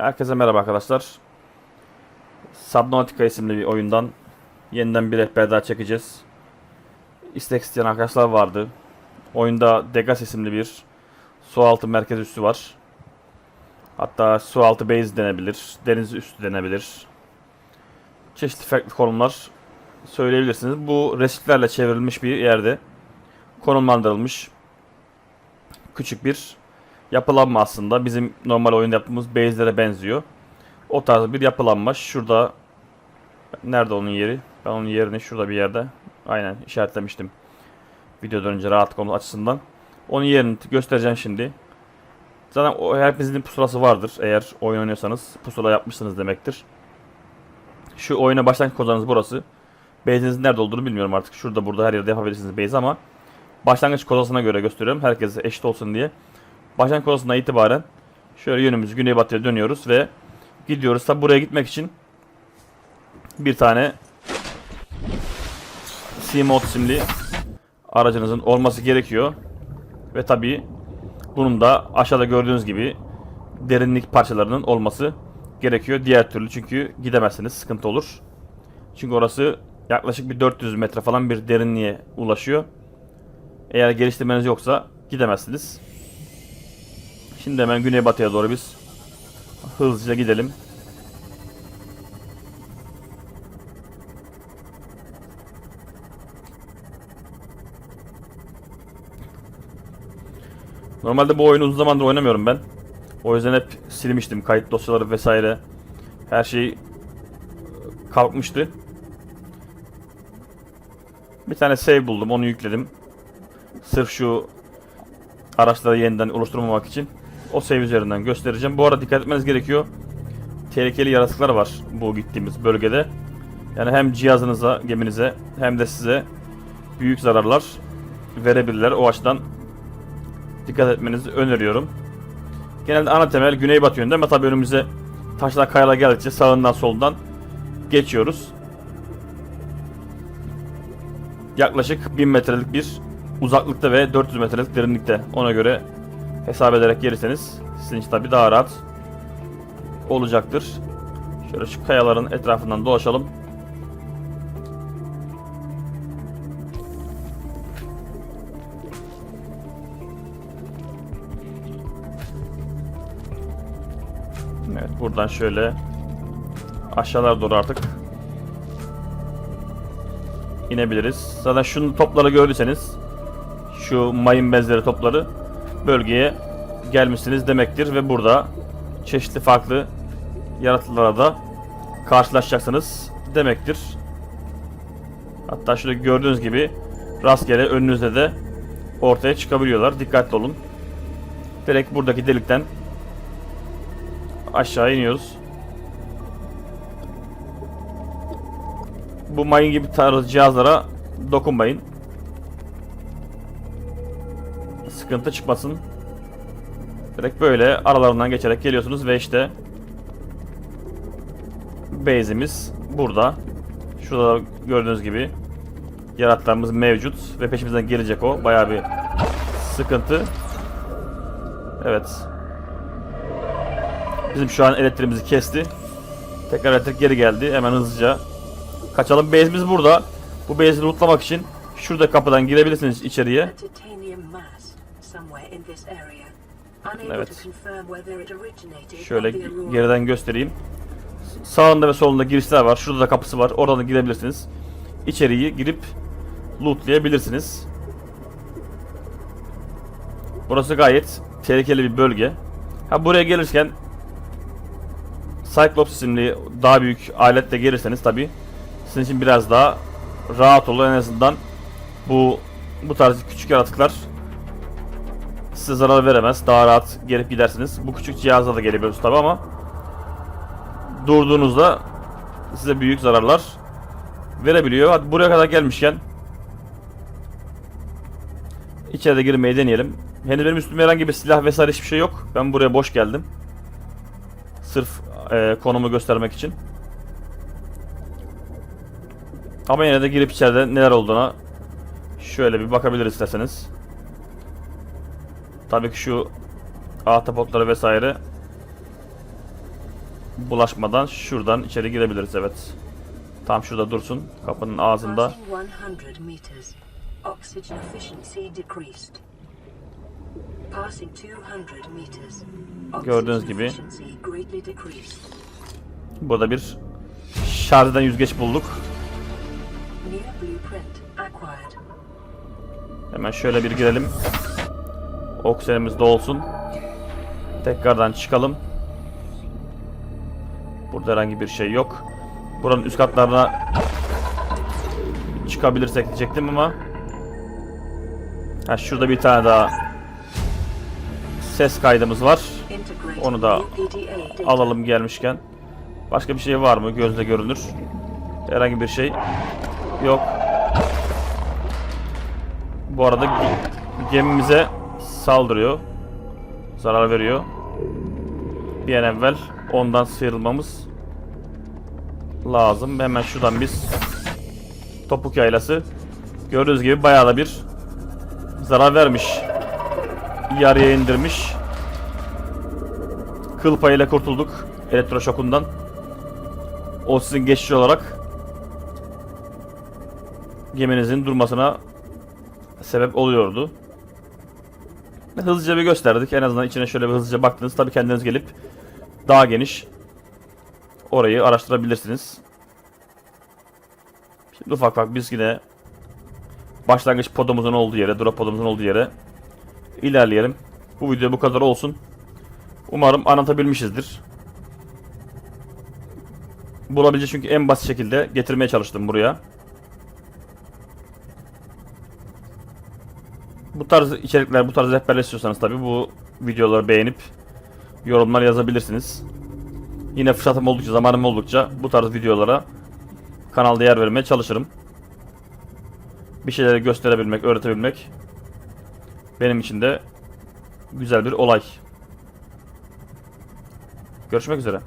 Herkese merhaba arkadaşlar. Subnautica isimli bir oyundan yeniden bir rehber daha çekeceğiz. İstek isteyen arkadaşlar vardı. Oyunda Degas isimli bir sualtı merkez üssü var. Hatta sualtı base denebilir, deniz üstü denebilir. Çeşitli farklı konumlar söyleyebilirsiniz. Bu resiflerle çevrilmiş bir yerde konumlandırılmış küçük bir yapılanma aslında. Bizim normal oyunda yaptığımız base'lere benziyor. O tarz bir yapılanma. Şurada nerede onun yeri? Ben onun yerini şurada bir yerde aynen işaretlemiştim. Videodan önce rahat konu açısından. Onun yerini göstereceğim şimdi. Zaten o hepinizin pusulası vardır. Eğer oyun oynuyorsanız pusula yapmışsınız demektir. Şu oyuna başlangıç kodanız burası. Base'inizin nerede olduğunu bilmiyorum artık. Şurada burada her yerde yapabilirsiniz base ama başlangıç kodasına göre gösteriyorum. Herkese eşit olsun diye. Başlangıç kodasından itibaren şöyle yönümüzü güneybatıya dönüyoruz ve gidiyoruz. Tabi buraya gitmek için bir tane C-Mod isimli aracınızın olması gerekiyor. Ve tabi bunun da aşağıda gördüğünüz gibi derinlik parçalarının olması gerekiyor. Diğer türlü çünkü gidemezsiniz. Sıkıntı olur. Çünkü orası yaklaşık bir 400 metre falan bir derinliğe ulaşıyor. Eğer geliştirmeniz yoksa gidemezsiniz. Şimdi hemen güneybatıya doğru biz hızlıca gidelim. Normalde bu oyunu uzun zamandır oynamıyorum ben. O yüzden hep silmiştim kayıt dosyaları vesaire. Her şey kalkmıştı. Bir tane save buldum, onu yükledim. Sırf şu araçları yeniden oluşturmamak için o save üzerinden göstereceğim. Bu arada dikkat etmeniz gerekiyor. Tehlikeli yaratıklar var bu gittiğimiz bölgede. Yani hem cihazınıza, geminize hem de size büyük zararlar verebilirler. O açıdan dikkat etmenizi öneriyorum. Genelde ana temel güneybatı yönünde ama tabi önümüze taşlar kayalar geldikçe sağından solundan geçiyoruz. Yaklaşık 1000 metrelik bir uzaklıkta ve 400 metrelik derinlikte ona göre hesap ederek gelirseniz sizin için tabi daha rahat olacaktır. Şöyle şu kayaların etrafından dolaşalım. Evet buradan şöyle aşağılara doğru artık inebiliriz. Zaten şunu topları gördüyseniz şu mayın benzeri topları bölgeye gelmişsiniz demektir ve burada çeşitli farklı yaratıklara da karşılaşacaksınız demektir. Hatta şurada gördüğünüz gibi rastgele önünüzde de ortaya çıkabiliyorlar. Dikkatli olun. Direkt buradaki delikten aşağı iniyoruz. Bu mayın gibi tarzı cihazlara dokunmayın. Sıkıntı çıkmasın. Direkt böyle aralarından geçerek geliyorsunuz ve işte base'imiz burada. Şurada da gördüğünüz gibi yaratıklarımız mevcut ve peşimizden gelecek o. Bayağı bir sıkıntı. Evet. Bizim şu an elektriğimizi kesti. Tekrar elektrik geri geldi. Hemen hızlıca kaçalım. Base'imiz burada. Bu base'i lootlamak için şurada kapıdan girebilirsiniz içeriye. Somewhere in this area. Unable Evet. to confirm whether it originated Şöyle geriden göstereyim. Sağında ve solunda girişler var. Şurada da kapısı var. Oradan da girebilirsiniz. İçeriği girip lootlayabilirsiniz. Burası gayet tehlikeli bir bölge. Ha buraya gelirken Cyclops isimli daha büyük aletle gelirseniz tabi sizin için biraz daha rahat olur en azından bu bu tarz küçük yaratıklar size zarar veremez. Daha rahat gelip gidersiniz. Bu küçük cihazla da gelebiliyorsunuz tabi ama durduğunuzda size büyük zararlar verebiliyor. Hadi buraya kadar gelmişken içeride girmeyi deneyelim. Henüz benim üstümde herhangi bir silah vesaire hiçbir şey yok. Ben buraya boş geldim. Sırf e, konumu göstermek için. Ama yine de girip içeride neler olduğuna şöyle bir bakabiliriz isterseniz. Tabii ki şu ahtapotları vesaire bulaşmadan şuradan içeri girebiliriz evet. Tam şurada dursun. Kapının ağzında. Passing 100 meters. Oxygen efficiency decreased. Passing 200 meters. Gördüğünüz gibi. Burada bir şarj eden yüzgeç bulduk. Hemen şöyle bir girelim. Oksijenimiz de olsun. Tekrardan çıkalım. Burada herhangi bir şey yok. Buranın üst katlarına çıkabilirsek diyecektim ama ha, şurada bir tane daha ses kaydımız var. Onu da. Alalım gelmişken. Başka bir şey var mı? Gözle görünür. Herhangi bir şey yok. Bu arada ge- gemimize saldırıyor. Zarar veriyor. Bir an evvel ondan sıyrılmamız lazım. Hemen şuradan biz topuk yaylası. Gördüğünüz gibi bayağı da bir zarar vermiş. Yarıya indirmiş. Kıl payıyla kurtulduk elektroşokundan. O sizin geçici olarak geminizin durmasına sebep oluyordu. Hızlıca bir gösterdik. En azından içine şöyle bir hızlıca baktınız. Tabii kendiniz gelip daha geniş orayı araştırabilirsiniz. Şimdi ufak ufak biz yine başlangıç podumuzun olduğu yere, drop podumuzun olduğu yere ilerleyelim. Bu video bu kadar olsun. Umarım anlatabilmişizdir. Bulabilecek çünkü en basit şekilde getirmeye çalıştım buraya. Bu tarz içerikler, bu tarz rehberler istiyorsanız tabi bu videoları beğenip yorumlar yazabilirsiniz. Yine fırsatım oldukça, zamanım oldukça bu tarz videolara kanalda yer vermeye çalışırım. Bir şeyleri gösterebilmek, öğretebilmek benim için de güzel bir olay. Görüşmek üzere.